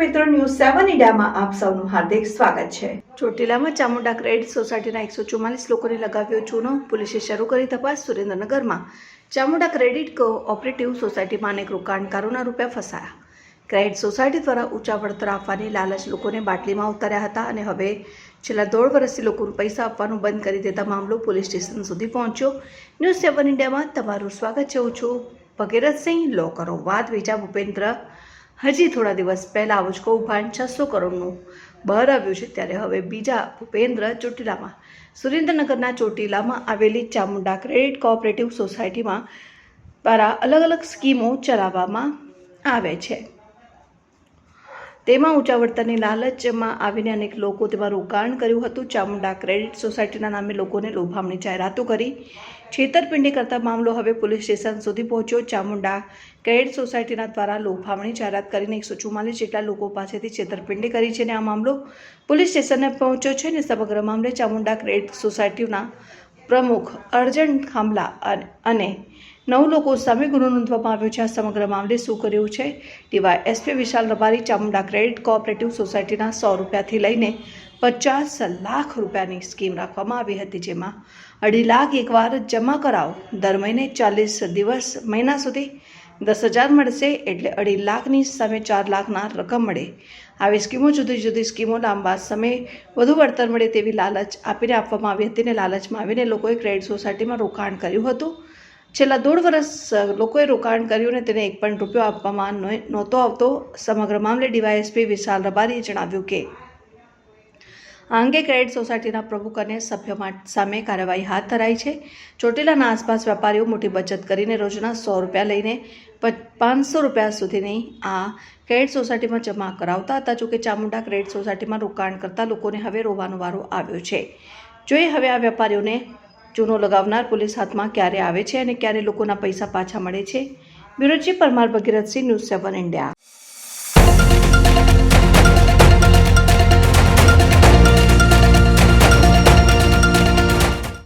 મિત્રો ન્યૂઝ સેવન ઇન્ડિયામાં આપ સૌનું હાર્દિક સ્વાગત છે. ચોટીલામાં ચામુંડા ક્રેડિટ સોસાયટીના એકસો ચુમ્માલીસ લોકોને લગાવ્યો ચૂનો. પોલીસે શરૂ કરી તપાસ સુરેન્દ્રનગરમાં. ચામુંડા ક્રેડિટ કોઓપરેટિવ સોસાયટીમાં અનેક રોકાણકારોના રૂપિયા ફસાયા. ક્રેડિટ સોસાયટી દ્વારા ઊંચા વળતર આપવાની લાલચ લોકોને બાટલીમાં ઉતાર્યા હતા અને હવે છેલ્લા દોઢ વર્ષથી લોકોને પૈસા આપવાનું બંધ કરી દેતા મામલો પોલીસ સ્ટેશન સુધી પહોંચ્યો. ન્યૂઝ સેવન ઇન્ડિયામાં તમારું સ્વાગત છે. હું છું ભગીરથસિંહ. લો કરો વાત. વેચા ભૂપેન્દ્ર હજી થોડા દિવસ પહેલાં આવું જ કૌભાંડ છસો કરોડનું બહાર આવ્યું છે ત્યારે હવે બીજા ભૂપેન્દ્ર ચોટીલામાં. સુરેન્દ્રનગરના ચોટીલામાં આવેલી ચામુંડા ક્રેડિટ કોઓપરેટિવ સોસાયટીમાં દ્વારા અલગ અલગ સ્કીમો ચલાવવામાં આવે છે. તેમાં ઊંચા વળતરની લાલચમાં આવીને અનેક લોકો તેમાં રોકાણ કર્યું હતું. ચામુંડા ક્રેડિટ સોસાયટીના નામે લોકોને લોભામણી જાહેરાતો કરી. છેતરપિંડી કરતા મામલો હવે પોલીસ સ્ટેશન સુધી પહોંચ્યો. ચામુંડા ક્રેડિટ સોસાયટીના દ્વારા લોભામણી જાહેરાત કરીને એકસો ચુમ્માલીસ જેટલા લોકો પાસેથી છેતરપિંડી કરી છે અને આ મામલો પોલીસ સ્ટેશને પહોંચ્યો છે અને સમગ્ર મામલે ચામુંડા ક્રેડિટ સોસાયટીના પ્રમુખ અર્જન ખાંભલા અને નવ લોકો સામે ગુનો નોંધવામાં આવ્યો છે. આ સમગ્ર મામલે શું કર્યું છે? DY SP Vishal Rabari Chamunda credit cooperative સોસાયટીના સો રૂપિયાથી લઈને પચાસ લાખ રૂપિયાની સ્કીમ રાખવામાં આવી હતી, જેમાં અઢી લાખ એકવાર જમા કરાવો. દર મહિને ચાલીસ દિવસ મહિના સુધી દસ હજાર મળશે એટલે અઢી લાખની સામે ચાર લાખના રકમ મળે. આવી સ્કીમો જુદી જુદી સ્કીમો લાંબા સમય વધુ વળતર મળે તેવી લાલચ આપીને આપવામાં આવી હતી અને લાલચમાં આવીને લોકોએ ક્રેડિટ સોસાયટીમાં રોકાણ કર્યું હતું. છેલ્લા દોઢ વર્ષ લોકોએ રોકાણ કર્યું અને તેને એક પણ રૂપિયો આપવામાં નહોતો આવતો. સમગ્ર મામલે ડીવાયએસપી વિશાલ રબારીએ જણાવ્યું કે, આ અંગે ક્રેડિટ સોસાયટીના પ્રમુખ અને સભ્ય સામે કાર્યવાહી હાથ ધરાઈ છે. ચોટીલાના આસપાસ વેપારીઓ મોટી બચત કરીને રોજના સો રૂપિયા લઈને પાંચસો રૂપિયા સુધીની આ ક્રેડિટ સોસાયટીમાં જમા કરાવતા હતા. જોકે ચામુંડા ક્રેડિટ સોસાયટીમાં રોકાણ કરતા લોકોને હવે રોવાનો વારો આવ્યો છે. જોઈએ હવે આ વેપારીઓને ચૂનો લગાવનાર પોલીસ હાથમાં ક્યારે આવે છે અને ક્યારે લોકોના પૈસા પાછા મળે છે? Bureau chief Parmar Bhagirathsinh news seven India.